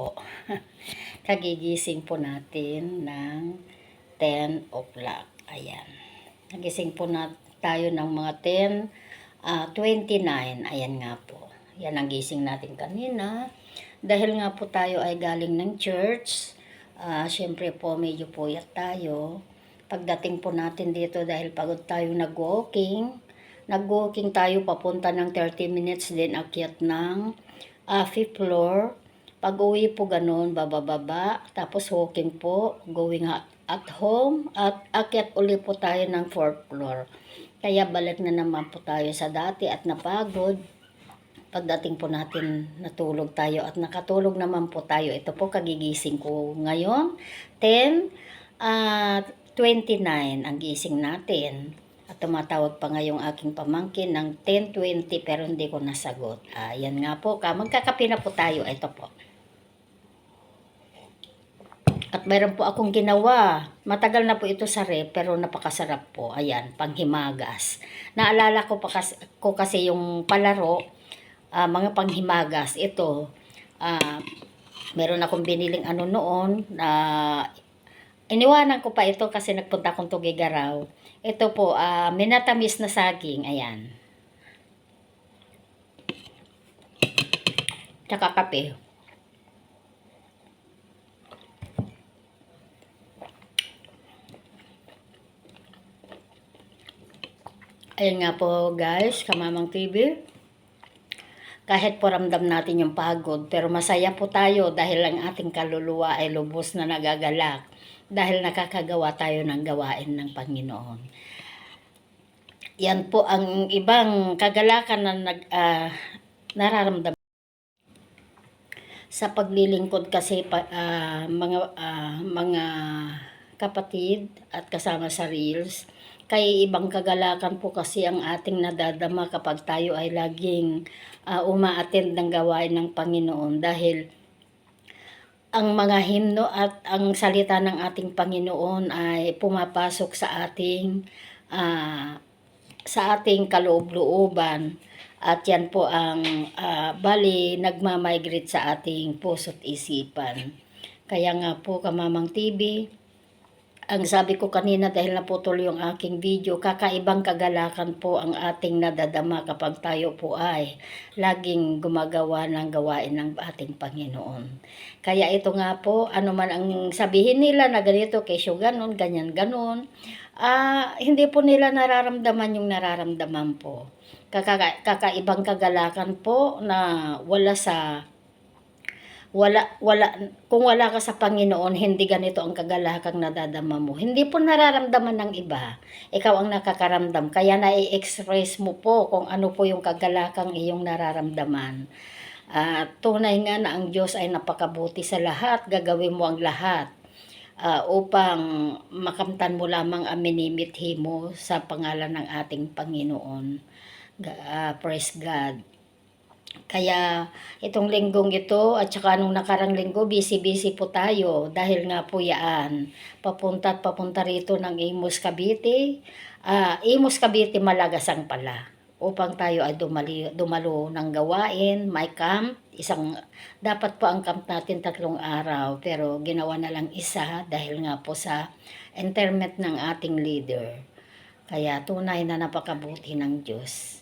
po. Kagigising po natin ng 10 o'clock. Ayan. Nagising po na tayo ng mga 10, ah, 29. Ayan nga po. Yan ang gising natin kanina. Dahil nga po tayo ay galing ng church, ah, syempre po medyo puyat tayo. Pagdating po natin dito dahil pagod tayo nag-walking, nag-walking tayo papunta ng 30 minutes din akyat ng ah, fifth floor. Pag uwi po ganun, babababa, tapos walking po, going at, at home, at akyat uli po tayo ng fourth floor. Kaya balik na naman po tayo sa dati at napagod. Pagdating po natin, natulog tayo at nakatulog naman po tayo. Ito po kagigising ko ngayon, 10 at 29 ang gising natin. At tumatawag pa nga yung aking pamangkin ng 10.20 pero hindi ko nasagot. Ayan nga po ka. Magkakape na po tayo. Ito po. At mayroon po akong ginawa. Matagal na po ito sa rep pero napakasarap po. Ayan, panghimagas. Naalala ko pa kasi, ko kasi yung palaro, ah, mga panghimagas. Ito, ah, meron akong biniling ano noon na iniwanan ko pa ito kasi nagpunta akong Tugigaraw. Ito po, ah, minatamis na saging. Ayan. Tsaka kape. Ayan nga po guys, Kamamang TV. Kahit po ramdam natin yung pagod, pero masaya po tayo dahil ang ating kaluluwa ay lubos na nagagalak dahil nakakagawa tayo ng gawain ng Panginoon. Yan po ang ibang kagalakan na nag, ah, nararamdaman. Sa paglilingkod kasi ah, mga ah, mga kapatid at kasama sa Reels, kay ibang kagalakan po kasi ang ating nadadama kapag tayo ay laging uh, umaattend ng gawain ng Panginoon dahil ang mga himno at ang salita ng ating Panginoon ay pumapasok sa ating ah, sa ating kaloob-looban at yan po ang ah, bali nagmamigrate sa ating puso't isipan. Kaya nga po kamamang TV, ang sabi ko kanina dahil naputol yung aking video, kakaibang kagalakan po ang ating nadadama kapag tayo po ay laging gumagawa ng gawain ng ating Panginoon. Kaya ito nga po, ano man ang sabihin nila na ganito, kesyo ganon, ganyan ganon, ah hindi po nila nararamdaman yung nararamdaman po. Kaka, kakaibang kagalakan po na wala sa wala wala kung wala ka sa Panginoon hindi ganito ang kagalakang nadadama mo. Hindi po nararamdaman ng iba. Ikaw ang nakakaramdam. Kaya na-express mo po kung ano po yung kagalakang iyong nararamdaman. At tunay nga na ang Diyos ay napakabuti sa lahat. Gagawin mo ang lahat ah, upang makamtan mo lamang ang minimithi mo sa pangalan ng ating Panginoon. Ah, praise God kaya itong linggong ito at saka nung nakarang linggo, busy-busy po tayo dahil nga po yaan. Papunta at papunta rito ng Imus Cavite. Ah, Imus Cavite Malagasang pala. Upang tayo ay dumali, dumalo ng gawain, may camp. Isang, dapat po ang camp natin tatlong araw pero ginawa na lang isa dahil nga po sa interment ng ating leader. Kaya tunay na napakabuti ng Diyos.